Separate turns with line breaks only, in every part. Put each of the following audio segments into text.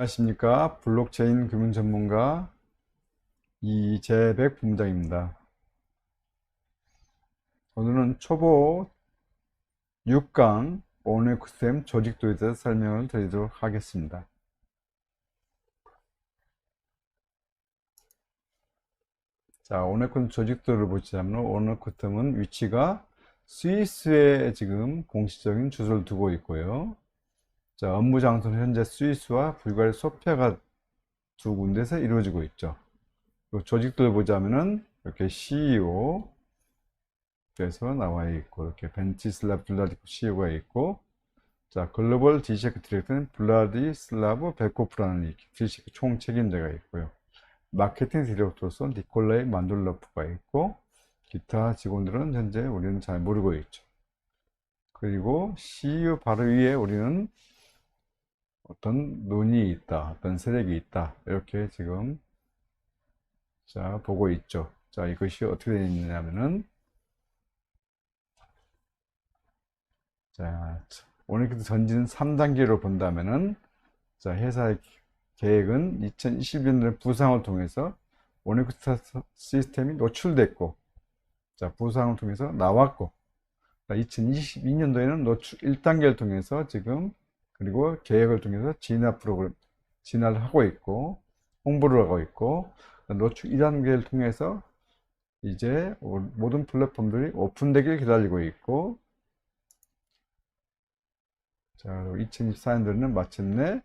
안녕하십니까. 블록체인 금융 전문가 이재백 본부장입니다. 오늘은 초보 6강 오네쿠스템 조직도에 대해서 설명을 드리도록 하겠습니다. 자, 오네쿠스템 조직도를 보자면 오네쿠스템은 위치가 스위스에 지금 공식적인 주소를 두고 있고요. 자, 업무 장소는 현재 스위스와 불가리아 소피아가 두 군데서 이루어지고 있죠. 그 조직들 보자면은 이렇게 CEO 그래서 나와 있고 이렇게 벤치슬라브 블라디 CEO가 있고 자 글로벌 디셰크 디렉터는 블라디슬라브 베코프라는 디셰크 총 책임자가 있고요. 마케팅 디렉터로서 니콜라이 만돌로프가 있고 기타 직원들은 현재 우리는 잘 모르고 있죠. 그리고 CEO 바로 위에 우리는 어떤 논이 있다, 어떤 세력이 있다, 이렇게 지금 자 보고 있죠. 자 이것이 어떻게 되어 있느냐면은 자 오늘 전진 3단계로 본다면은 자 회사의 계획은 2021년의 부상을 통해서 오네크스타 시스템이 노출됐고 자 부상을 통해서 나왔고 2022년도에는 노출 1단계를 통해서 지금 그리고 계획을 통해서 진화 프로그램 진화를 하고 있고 홍보를 하고 있고 노출 2단계를 통해서 이제 모든 플랫폼들이 오픈되길 기다리고 있고 자 2024년도에는 마침내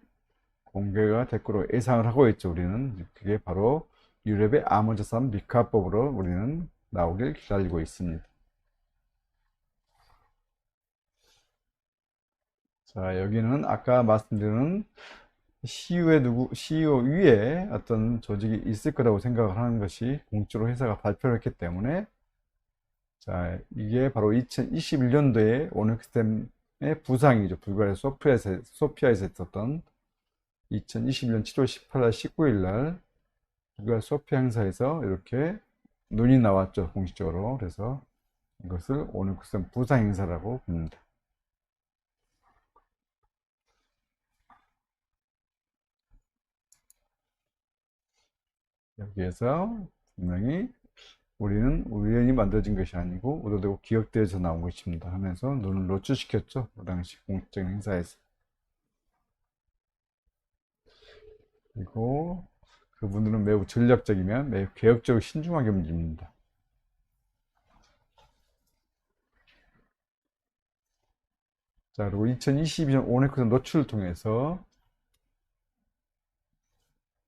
공개가 될 거로 예상을 하고 있죠 우리는. 그게 바로 유럽의 암호자산 미카법으로 우리는 나오길 기다리고 있습니다 자, 여기는 아까 말씀드린 CEO의 누구, CEO 위에 어떤 조직이 있을 거라고 생각을 하는 것이 공적으로 회사가 발표를 했기 때문에 자, 이게 바로 2021년도에 오넥스템의 부상이죠. 불가리아 소피아에서, 소피아에서 있었던 2021년 7월 18일, 19일 날 불가리아 소피아 행사에서 이렇게 눈이 나왔죠. 공식적으로. 그래서 이것을 오넥스템 부상 행사라고 봅니다. 여기에서 분명히 우리는 우연히 만들어진 것이 아니고 의도되고 기억되어서 나온 것입니다 하면서 눈을 노출시켰죠. 그 당시 공식적인 행사에서. 그리고 그분들은 매우 전략적이면 매우 개혁적으로 신중하게 움직입니다. 자 그리고 2022년 오네크스 노출을 통해서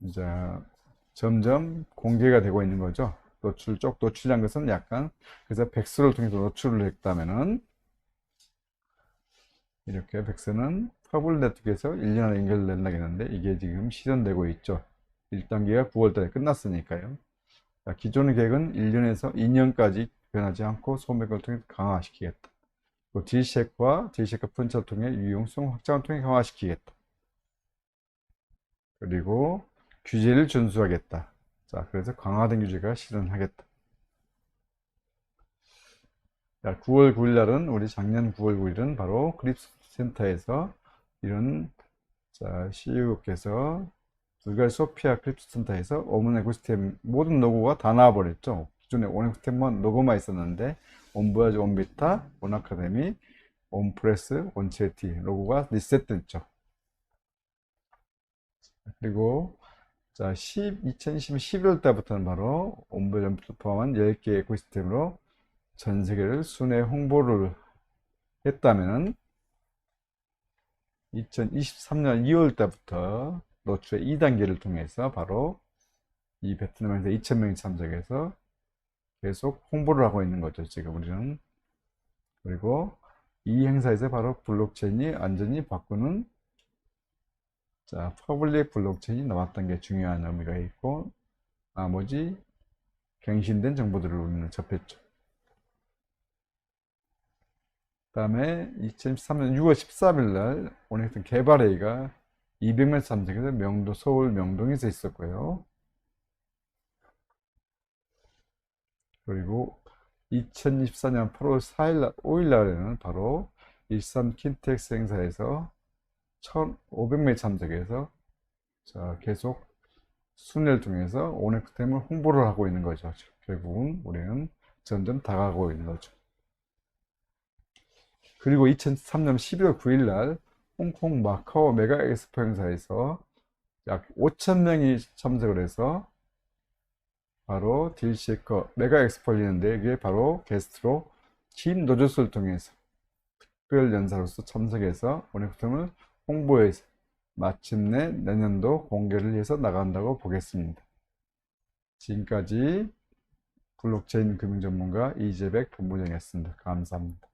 이제 점점 공개가 되고 있는 거죠. 노출 쪽 노출이란 것은 약간 그래서 백수를 통해서 노출을 했다면은 이렇게 백수는 퍼블 네트워크에서 1년 안에 연결된다겠는데 이게 지금 실현되고 있죠. 1단계가 9월달에 끝났으니까요. 자, 기존의 계획은 1년에서 2년까지 변하지 않고 소맥을 통해 강화시키겠다. 또 D셰크와 D셰크 펀처를 통해 유용성 확장을 통해 강화시키겠다. 그리고 규제를 준수하겠다. 자, 그래서 강화된 규제가 실현하겠다. 자, 9월 9일 날은 우리 작년 9월 9일은 바로 크립스 센터에서 이런 자, CEO께서 불가리 소피아 크립스 센터에서 오문 에코시스템 모든 로고가 다 나와버렸죠. 기존에 온 에코시스템만 로고만 있었는데 온보야지, 온비타, 온아카데미, 온프레스, 온체티 로고가 리셋됐죠. 그리고 자, 10, 2020년 11월 달부터는 바로 온보점프 포함한 10개 에코시스템으로 전 세계를 순회 홍보를 했다면 2023년 2월 달부터 노출의 2단계를 통해서 바로 이 베트남에서 2,000명이 참석해서 계속 홍보를 하고 있는 거죠. 지금 우리는. 그리고 이 행사에서 바로 블록체인이 완전히 바꾸는 자, 퍼블릭 블록체인이 나왔던 게 중요한 의미가 있고, 나머지 갱신된 정보들을 우리는 접했죠. 그 다음에 2013년 6월 13일 날 오넥슨 개발회의가 200명 참석해서 명도, 서울 명동에서 있었고요. 그리고 2024년 8월 4일 날, 5일 날에는 바로 일산 킨텍스 행사에서 1,500명이 참석해서 자, 계속 순회를 통해서 오네크템을 홍보를 하고 있는 거죠. 결국은 우리는 점점 다가가고 있는 거죠. 그리고 2003년 11월 9일 날 홍콩 마카오 메가 엑스포 행사에서 약 5천 명이 참석을 해서 바로 딜시에커 메가 엑스포 열리는데 이게 바로 게스트로 김 노조스를 통해서 특별 연사로서 참석해서 오네크템을 홍보해서 마침내 내년도 공개를 해서 나간다고 보겠습니다. 지금까지 블록체인 금융 전문가 이재백 본부장이었습니다. 감사합니다.